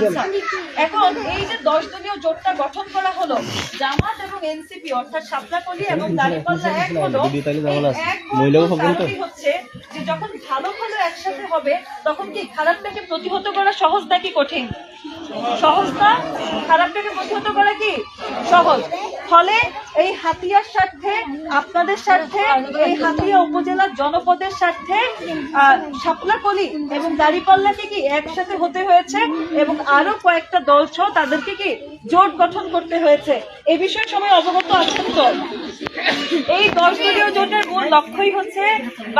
আচ্ছা এখন এই যে দশ দলীয় জোটটা গঠন করা হলো জামাত এবং এনসিপি অর্থাৎ সাপলাকলি এবং দাঁড়িপাল্লা এক হলো হচ্ছে যে যখন ভালো ভালো একসাথে হবে তখন কি খারাপটাকে প্রতিহত করা সহজ নাকি কঠিন? সহজ না? খারাপটাকে প্রতিহত করা কি? সহজ। ফলে এই হাতিয়ার স্বার্থে, আপনাদের স্বার্থে, এই হাতিয়া উপজেলার জনপদের স্বার্থে শাপলাকলি এবং দাঁড়িপাল্লাকে কি একসাথে হতে হয়েছে এবং আরও কয়েকটা দল সহ তাদেরকে কি জোট গঠন করতে হয়েছে? এ বিষয়ে সবাই অবগত আছেন তো? এই দলীয় জোটের মূল লক্ষ্যই হচ্ছে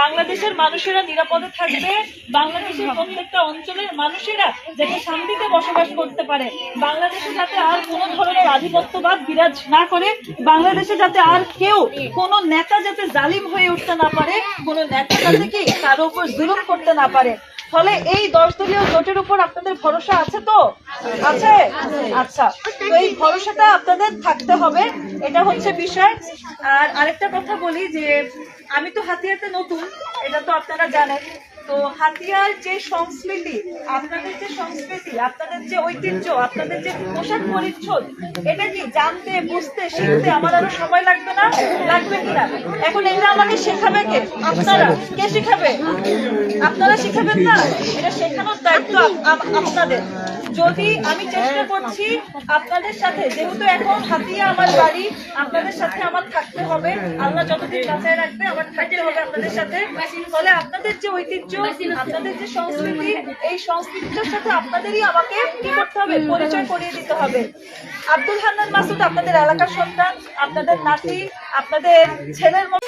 বাংলাদেশের মানুষেরা নিরাপদে থাকবে, বাংলাদেশের প্রত্যেকটা অঞ্চলের মানুষেরা যাতে শান্তিতে বসবাস করতে পারে। বাংলাদেশে যাতে আর কোনো ধরনের আধিপত্যবাদ বিরাজ না করে, বাংলাদেশে যাতে আর কেউ কোনো নেতা যাতে জালিম হয়ে উঠতে না পারে, কোনো নেতা যাতে কি তার উপর জুলুম করতে না পারে। ফলে এই দশ দলীয় জোটের উপর আপনাদের ভরসা আছে তো? আছে? আচ্ছা তো এই ভরসাটা আপনাদের থাকতে হবে, এটা হচ্ছে বিষয়। আর আরেকটা কথা বলি যে, আমি তো হাতিয়াতে নতুন, এটা তো আপনারা জানেন। তো হাতিয়ার যে সংস্কৃতি, আপনাদের যে সংস্কৃতি, আপনাদের যে ঐতিহ্য, আপনাদের যে পোশাক পরিচ্ছদ, এটা কি জানতে, বুঝতে, শিখতে আমার আরও সময় লাগবে না? লাগবে কিনা এখন এটা আমাকে শেখাবে কে? আপনারা? কে শেখাবে? আপনারা শিখাবেন না? এটা শেখানোর দায়িত্ব আপ- আপ- আপনাদের। যদি আমি চেষ্টা করছি আপনাদের সাথে, যেহেতু এখন হাতিয়া আমার বাড়ি, আপনাদের সাথে আমার থাকতে হবে। আল্লাহ যতদিন বাঁচায় রাখবে, আমার থাকতে হবে আপনাদের সাথে। ফলে আপনাদের যে ঐতিহ্য আপনাদের যে সংস্কৃতি এই সংস্কৃতিটার সাথে আপনাদেরই আমাকে কি করতে হবে? পরিচয় করিয়ে দিতে হবে। আব্দুল হান্নান মাসুদ আপনাদের এলাকার সন্তান আপনাদের নাতি আপনাদের ছেলের মতো।